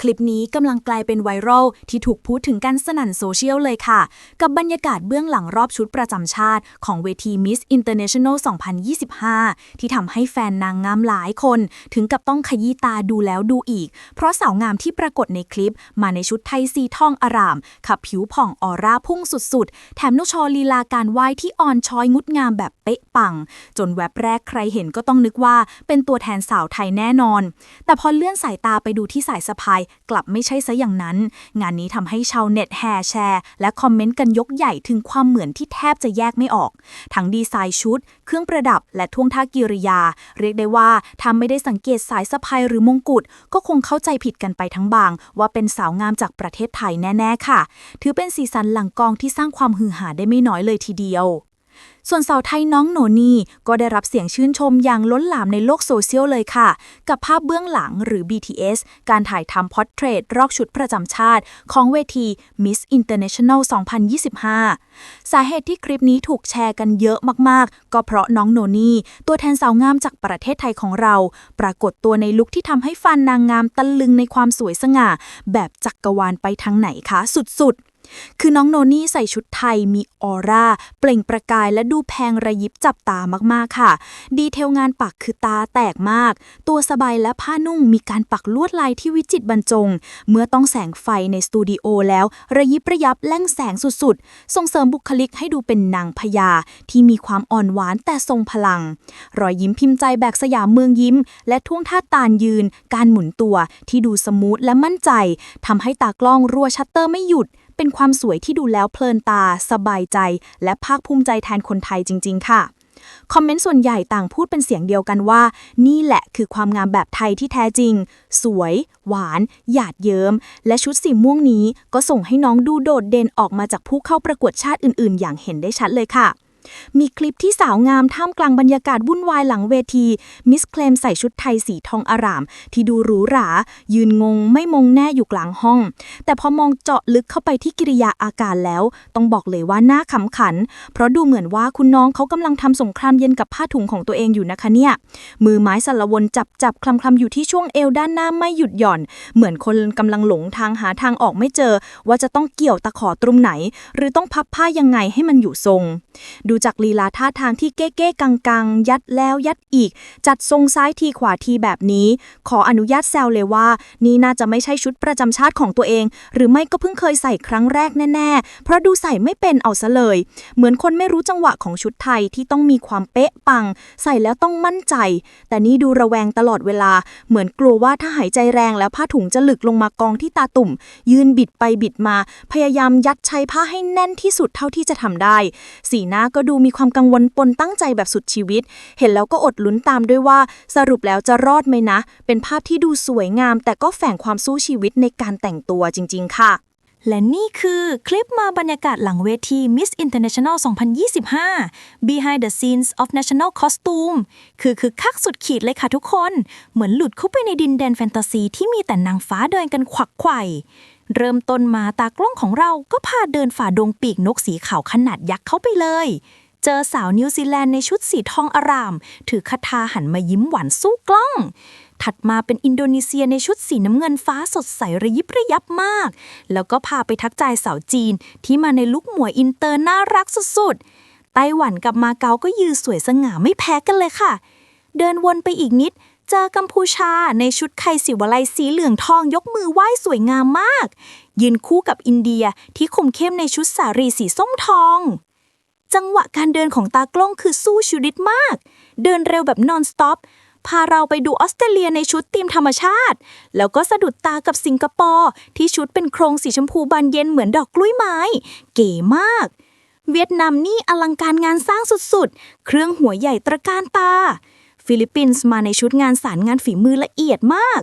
คลิปนี้กำลังกลายเป็นไวรัลที่ถูกพูดถึงกันสนั่นโซเชียลเลยค่ะ กับบรรยากาศเบื้องหลังรอบชุดประจำชาติ ของเวที Miss International 2025 ที่ทำให้แฟนนางงามหลายคน ถึงกับต้องขยี้ตาดูแล้วดูอีก เพราะสาวงามที่ปรากฏในคลิป มาในชุดไทยสีทองอาราม ขับผิวผ่องออร่าพุ่งสุดๆ แถมนุชว์ลีลาการไหว้ที่อ่อนช้อยงดงามแบบเป๊ะปัง จนแวบแรกใครเห็นก็ต้องนึกว่าเป็นตัวแทนสาวไทยแน่นอน แต่พอเลื่อนสายตาไปดูที่สายสะพายกลับไม่ใช่ซะอย่างนั้น งานนี้ทำให้ชาวเน็ตแห่แชร์ และคอมเมนต์กันยกใหญ่ถึงความเหมือนที่แทบจะแยกไม่ออก ทั้งดีไซน์ชุด เครื่องประดับ และท่วงท่ากิริยา เรียกได้ว่าถ้าไม่ได้สังเกตสายสะพายหรือมงกุฎก็คงเข้าใจผิดกันไปทั้งบาง ว่าเป็นสาวงามจากประเทศไทยแน่ ๆ ค่ะ ถือเป็นสีสันหลังกองที่สร้างความฮือหาได้ไม่น้อยเลยทีเดียว ส่วนสาวไทยน้องโนนี่ก็ได้รับเสียงชื่นชมอย่างล้นหลามในโลกโซเชียลเลยค่ะ กับภาพเบื้องหลังหรือ BTS การถ่ายทำพอร์เทรตรอกชุดประจำชาติ ของเวที Miss International 2025 สาเหตุที่คลิปนี้ถูกแชร์กันเยอะมากๆ ก็เพราะน้องโนนี่ ตัวแทนสาวงามจากประเทศไทยของเรา ปรากฏตัวในลุคที่ทำให้ฟันนางงามตะลึงในความสวยสง่า แบบจักกรวาลไปทางไหนคะสุดๆ คือน้องโนนี่ใส่ชุดไทยมีออร่า เปล่งประกายและดูแพงระยิบจับตามากๆค่ะ ดีเทลงานปักคือตาแตกมาก ตัวสบายและผ้านุ่งมีการปักลวดลายที่วิจิตรบรรจง เมื่อต้องแสงไฟในสตูดิโอแล้ว ระยิบระยับแล่งแสงสุดๆ ส่งเสริมบุคลิกให้ดูเป็นนางพญาที่มีความอ่อนหวานแต่ทรงพลัง รอยยิ้มพิมพ์ใจแบกสยามเมืองยิ้ม และท่วงท่าตานยืน การหมุนตัวที่ดูสมูทและมั่นใจทำให้ตากล้องรัวชัตเตอร์ไม่หยุด เป็นความสวยที่ดูแล้วเพลินตา สบายใจ และภาคภูมิใจแทนคนไทยจริง ๆ ค่ะคอมเมนต์ส่วนใหญ่ต่างพูดเป็นเสียงเดียวกันว่า นี่แหละคือความงามแบบไทยที่แท้จริง สวย หวาน หยาดเยิ้ม และชุดสีม่วงนี้ก็ส่งให้น้องดูโดดเด่นออกมาจากผู้เข้าประกวดชาติอื่นๆ อย่างเห็นได้ชัดเลยค่ะ มีคลิปที่สาวงามท่ามกลางบรรยากาศวุ่นวายหลังเวที มิสเคลมใส่ชุดไทยสีทองอาราม ที่ดูหรูหรา ยืนงงไม่มงแน่อยู่กลางห้อง แต่พอมองเจาะลึกเข้าไปที่กิริยาอาการแล้ว ต้องบอกเลยว่าน่าขำขัน เพราะดูเหมือนว่าคุณน้องเขากำลังทำสงครามเย็นกับผ้าถุงของตัวเองอยู่นะคะเนี่ย มือไม้สารวนจับจับคลำคลำอยู่ที่ช่วงเอวด้านหน้าไม่หยุดหย่อน เหมือนคนกำลังหลงทางหาทางออกไม่เจอ ว่าจะต้องเกี่ยวตะขอตรงไหน หรือต้องพับผ้ายังไงให้มันอยู่ทรง ดูจากลีลาท่าทางที่เก้เก้กังกังๆยัดแล้วยัดอีก จัดทรงซ้ายทีขวาทีแบบนี้ ขออนุญาตแซวเลยว่า นี่น่าจะไม่ใช่ชุดประจำชาติของตัวเอง หรือไม่ก็เพิ่งเคยใส่ครั้งแรกแน่ ๆ เพราะดูใส่ไม่เป็นเอาซะเลย เหมือนคนไม่รู้จังหวะของชุดไทยที่ต้องมีความเป๊ะปัง ใส่แล้วต้องมั่นใจ แต่นี่ดูระแวงตลอดเวลา เหมือนกลัวว่าถ้าหายใจแรงแล้วผ้าถุงจะหลึกลงมากองที่ตาตุ่ม ยืนบิดไปบิดมา พยายามยัดใช้ผ้าให้แน่นที่สุดเท่าที่จะทำได้ สีหน้าก็ดูมีความกังวลปนตั้งใจแบบสุดชีวิต เห็นแล้วก็อดลุ้นตามด้วยว่า สรุปแล้วจะรอดไหมนะ เป็นภาพที่ดูสวยงาม แต่ก็แฝงความสู้ชีวิตในการแต่งตัวจริง ๆ ค่ะและนี่คือคลิปมาบรรยากาศหลังเวที Miss International 2025 Behind the Scenes of National Costume คือคือคักสุดขีดเลยค่ะทุกคน เหมือนหลุดเข้าไปในดินแดนแฟนตาซีที่มีแต่นางฟ้าเดินกันขวักไขว่ เริ่มต้นมาตากล้องของเราก็พาเดินฝ่าดงปีกนกสีขาวขนาดยักษ์เข้าไปเลย เจอสาวนิวซีแลนด์ในชุดสีทองอาราม ถือคาถาหันมายิ้มหวานสู้กล้อง ถัดมาเป็นอินโดนีเซียในชุดสีน้ำเงินฟ้าสดใสระยิบระยับมาก แล้วก็พาไปทักทายสาวจีนที่มาในลุคหมวยอินเตอร์น่ารักสุดๆไต้หวันกับมาเก๊าก็ยืนสวยสง่าไม่แพ้กันเลยค่ะ เดินวนไปอีกนิด เจอกัมพูชาในชุดไคสิวลัยสีเหลืองทองยกมือไหว้สวยงามมาก ยืนคู่กับอินเดียที่คมเข้มในชุดสารีสีส้มทอง จังหวะการเดินของตากล้องคือสู้ชีวิตมาก เดินเร็วแบบนอนสต็อปพาเราไปดูออสเตรเลียในชุดธีมธรรมชาติ แล้วก็สะดุดตากับสิงคโปร์ที่ชุดเป็นโครงสีชมพูบานเย็นเหมือนดอกกล้วยไม้ เก๋มาก เวียดนามนี่อลังการงานสร้างสุดๆ เครื่องหัวใหญ่ตระการตา ฟิลิปปินส์มาในชุดงานสารงานฝีมือละเอียดมาก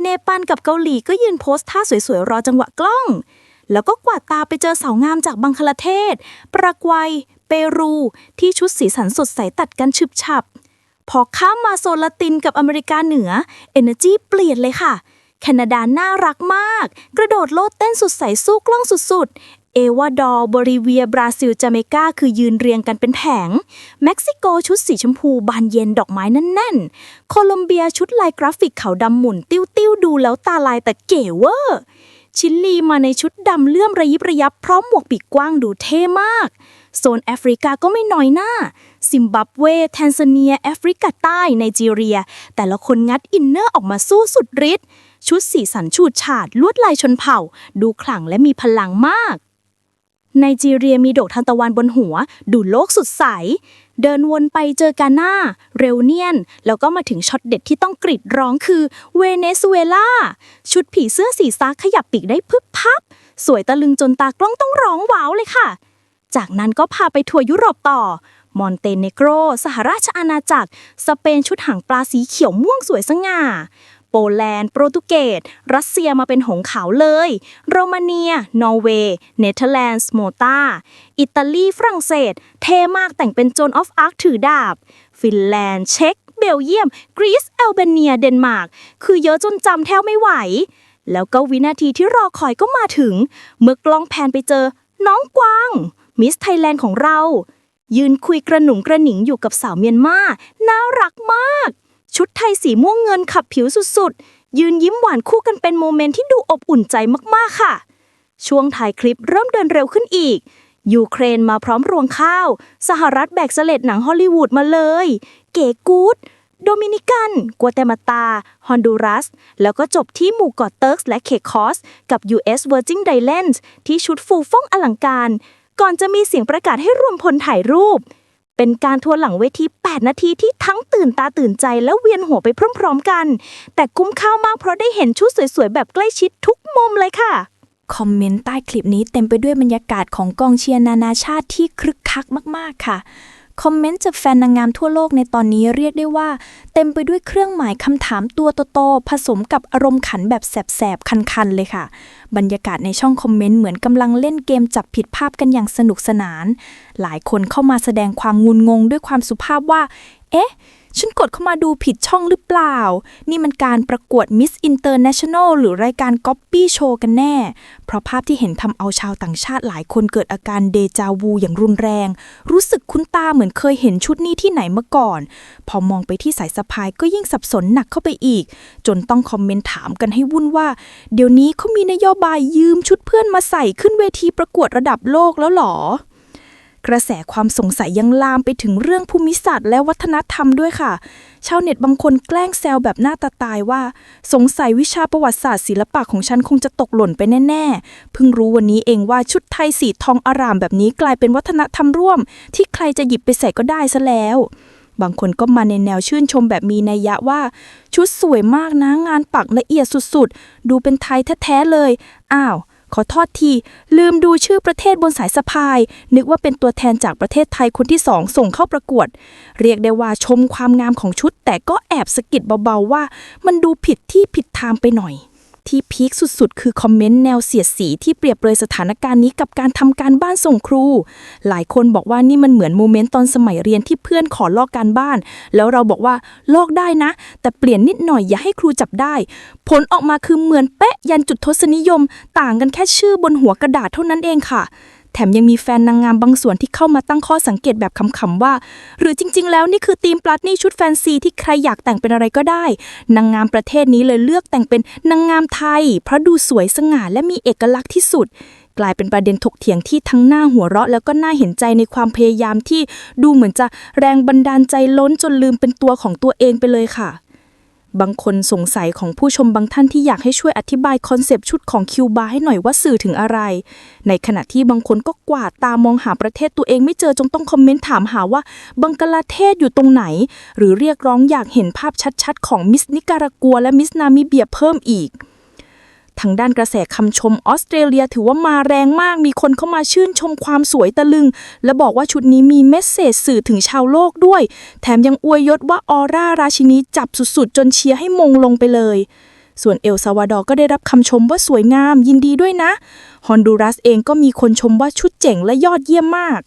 เนปาลกับเกาหลีก็ยืนโพสท่าสวยๆ รอจังหวะกล้อง แล้วก็กวาดตาไปเจอสาวงามจากบังคลาเทศ ปรากวัย เปรู ที่ชุดสีสันสดใสตัดกันฉึบฉับ พอข้ามมาโซนละตินกับอเมริกาเหนือ Energy เปลี่ยนเลยค่ะแคนาดาน่ารักมาก กระโดดโลดเต้นสุดใสสู้กล้องสุดๆ เอวาดอร์บริเวีย บราซิลจาเมกา คือยืนเรียงกันเป็นแผง เม็กซิโกชุดสีชมพูบานเย็นดอกไม้แน่นๆ โคลอมเบียชุดลายกราฟิกขาวดำหมุน ติ้วๆดูแล้วตาลายแต่เก๋เวอร์ชิลีมาในชุดดำเลื่อมระยิบระยับพร้อมหมวกปีกกว้างดูเท่มาก โซนแอฟริกาก็ไม่น้อยหน้า ซิมบับเว แทนซาเนีย แอฟริกาใต้ไนจีเรีย แต่ละคนงัดอินเนอร์ออกมาสู้สุดฤทธิ์ชุดสีสันฉูดฉาดลวดลายชนเผ่า ดูขลังและมีพลังมาก ไนจีเรียมีดอกทานตะวันบนหัว ดูโลกสดใส เดินวนไปเจอกาหน้า เรลเนียน แล้วก็มาถึงช็อตเด็ดที่ต้องกรีดร้องคือเวเนซุเอลา ชุดผีเสื้อสีซาขยับปีกได้พึบพับ สวยตะลึงจนตากล้องต้องร้องว้าวเลยค่ะ จากนั้นก็พาไปทัวร์ยุโรปต่อ มอนเตเนโกร สหราชอาณาจักร สเปนชุดหางปลาสีเขียวม่วงสวยสง่า โปแลนด์ โปรตุเกส รัสเซียมาเป็นหงส์ขาวเลย โรมาเนีย นอร์เวย์ เนเธอร์แลนด์ โมตา อิตาลี ฝรั่งเศส เทมากแต่งเป็นโจนออฟอาร์คถือดาบ ฟินแลนด์ เช็ก เบลเยียม กรีซ แอลเบเนีย เดนมาร์ก คือเยอะจนจำแทบไม่ไหว แล้วก็วินาทีที่รอคอยก็มาถึง เมื่อกล้องแพนไปเจอ น้องกวาง มิสไทยแลนด์ของเรายืนคุยกระหนุ่งกระหนิงอยู่กับสาวเมียนมา น่ารัก ชุดไทยสีม่วงเงินขับผิวสุดๆ ยืนยิ้มหวานคู่กันเป็นโมเมนต์ที่ดูอบอุ่นใจมากๆค่ะ ช่วงถ่ายคลิปเริ่มเดินเร็วขึ้นอีก ยูเครนมาพร้อมรวงข้าว สหรัฐแบกเสล็ดหนังฮอลลีวูดมาเลย เก๋กูดโดมินิกัน กัวเตมาตา ฮอนดูรัส แล้วก็จบที่หมู่เกาะเติร์กส์และเคคอส กับ US Virgin Islands ที่ชุดฟูฟ่องอลังการ ก่อนจะมีเสียงประกาศให้รวมพลถ่ายรูป เป็นการทัวร์หลังเวที 8 นาทีที่ทั้งตื่นตาตื่นใจและเวียนหัวไปพร้อมๆกัน แต่คุ้มค่ามากเพราะได้เห็นชุดสวยๆ แบบใกล้ชิดทุกมุมเลยค่ะ คอมเมนต์ใต้คลิปนี้เต็มไปด้วยบรรยากาศของกองเชียร์นานาชาติที่คึกคักมากๆค่ะ คอมเมนต์จากแฟนนางงามทั่วโลกในตอนนี้เรียกได้ว่า เต็มไปด้วยเครื่องหมายคำถามตัวโตๆผสมกับอารมณ์ขันแบบแสบๆ คันๆ เลยค่ะ บรรยากาศในช่องคอมเมนต์เหมือนกำลังเล่นเกมจับผิดภาพกันอย่างสนุกสนาน หลายคนเข้ามาแสดงความงุนงงด้วยความสุภาพว่า เอ๊ะ ฉันกดเข้ามาดูผิดช่องหรือเปล่า นี่มันการประกวด Miss International หรือรายการ Copy Show กันแน่ เพราะภาพที่เห็นทำเอาชาวต่างชาติหลายคนเกิดอาการเดจาวูอย่างรุนแรง รู้สึกคุ้นตาเหมือนเคยเห็นชุดนี้ที่ไหนมาก่อน พอมองไปที่สายสะพายก็ยิ่งสับสนหนักเข้าไปอีก จนต้องคอมเมนต์ถามกันให้วุ่นว่า เดี๋ยวนี้เขามีนโยบายยืมชุดเพื่อนมาใส่ขึ้นเวทีประกวดระดับโลกแล้วหรอ กระแสความสงสัยยังลามไปถึงเรื่องภูมิศาสตร์และวัฒนธรรมด้วยค่ะ ชาวเน็ตบางคนแกล้งแซวแบบหน้าตาตายว่า สงสัยวิชาประวัติศาสตร์ศิลปะของฉันคงจะตกหล่นไปแน่ ๆ เพิ่งรู้วันนี้เองว่าชุดไทยสีทองอารามแบบนี้กลายเป็นวัฒนธรรมร่วม ที่ใครจะหยิบไปใส่ก็ได้ซะแล้วบางคนก็มาในแนวชื่นชมแบบมีนัยยะว่า ชุดสวยมากนะงานปักละเอียดสุดๆ ดูเป็นไทยแท้ๆเลย อ้าว ขอโทษที ลืมดูชื่อประเทศบนสายสะพาย นึกว่าเป็นตัวแทนจากประเทศไทยคนที่สองส่งเข้าประกวด เรียกได้ว่าชมความงามของชุด แต่ก็แอบสะกิดเบาๆว่า มันดูผิดที่ผิดทางไปหน่อย ที่พีคสุดๆ คือคอมเมนต์แนวเสียดสีที่เปรียบเปรยสถานการณ์นี้กับการทำการบ้านส่งครู หลายคนบอกว่านี่มันเหมือนโมเมนต์ตอนสมัยเรียนที่เพื่อนขอลอกการบ้าน แล้วเราบอกว่าลอกได้นะ แต่เปลี่ยนนิดหน่อยอย่าให้ครูจับได้ ผลออกมาคือเหมือนเป๊ะยันจุดทศนิยม ต่างกันแค่ชื่อบนหัวกระดาษเท่านั้นเองค่ะ แถมยังมีแฟนนางงามบางส่วนที่เข้ามาตั้งข้อสังเกตแบบขำๆว่า หรือจริง ๆ แล้วนี่คือธีมปลัดนี่ชุดแฟนซีที่ใครอยากแต่งเป็นอะไรก็ได้ นางงามประเทศนี้เลยเลือกแต่งเป็นนางงามไทย เพราะดูสวยสง่าและมีเอกลักษณ์ที่สุด กลายเป็นประเด็นถกเถียงที่ทั้งหน้าหัวเราะ แล้วก็น่าเห็นใจในความพยายามที่ดูเหมือนจะแรงบันดาลใจล้นจนลืมเป็นตัวของตัวเองไปเลยค่ะ บางคนสงสัยของผู้ชมบางท่านที่อยากให้ช่วยอธิบายคอนเซปต์ชุดของคิวบาให้หน่อยว่าสื่อถึงอะไร ในขณะที่บางคนก็กวาดตามองหาประเทศตัวเองไม่เจอจงต้องคอมเมนต์ถามหาว่าบังกลาเทศอยู่ตรงไหน หรือเรียกร้องอยากเห็นภาพชัดๆ ของมิสนิการากัวและมิสนามิเบียเพิ่มอีก ทางด้านกระแสคำชมออสเตรเลียถือว่ามาแรงมาก มีคนเข้ามาชื่นชมความสวยตะลึง และบอกว่าชุดนี้มีเมสเซจสื่อถึงชาวโลกด้วย แถมยังอวยยศว่าออร่าราชินีจับสุดๆ จนเชียร์ให้มงลงไปเลย ส่วนเอลซาวาดอร์ก็ได้รับคำชมว่าสวยงามยินดีด้วยนะ ฮอนดูรัสเองก็มีคนชมว่าชุดเจ๋งและยอดเยี่ยมมาก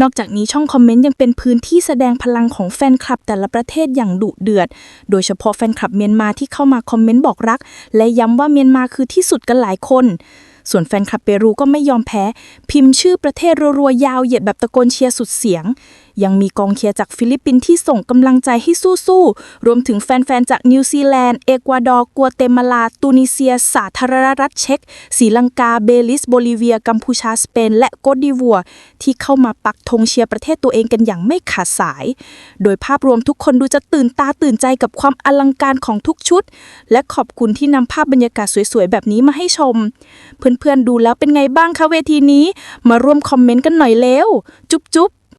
นอกจากนี้ช่องคอมเมนต์ยังเป็นพื้นที่แสดงพลังของแฟนคลับแต่ละประเทศอย่างดุเดือด โดยเฉพาะแฟนคลับเมียนมาที่เข้ามาคอมเมนต์บอกรัก และย้ำว่าเมียนมาคือที่สุดกันหลายคน ส่วนแฟนคลับเปรูก็ไม่ยอมแพ้ พิมพ์ชื่อประเทศรัวๆยาวเหยียดแบบตะโกนเชียร์สุดเสียง ยังมีกองเชียร์จากฟิลิปปินส์ที่ส่งกำลังใจให้สู้ๆ รวมถึงแฟน ๆ จากนิวซีแลนด์ เอกวาดอร์ กัวเตมาลา ตูนิเซีย สาธารณรัฐเช็กศรีลังกา เบลิส โบลิเวีย กัมพูชา สเปน และโกดิวัว ที่เข้ามาปักธงเชียร์ประเทศตัวเองกันอย่างไม่ขาดสาย โดยภาพรวมทุกคนดูจะตื่นตาตื่นใจกับความอลังการของทุกชุด และขอบคุณที่นำภาพบรรยากาศสวยๆ แบบนี้มาให้ชม เพื่อนๆ ดูแล้วเป็นไงบ้างคะเวทีนี้ มาร่วมคอมเมนต์กันหน่อยเร็ว จุ๊บๆ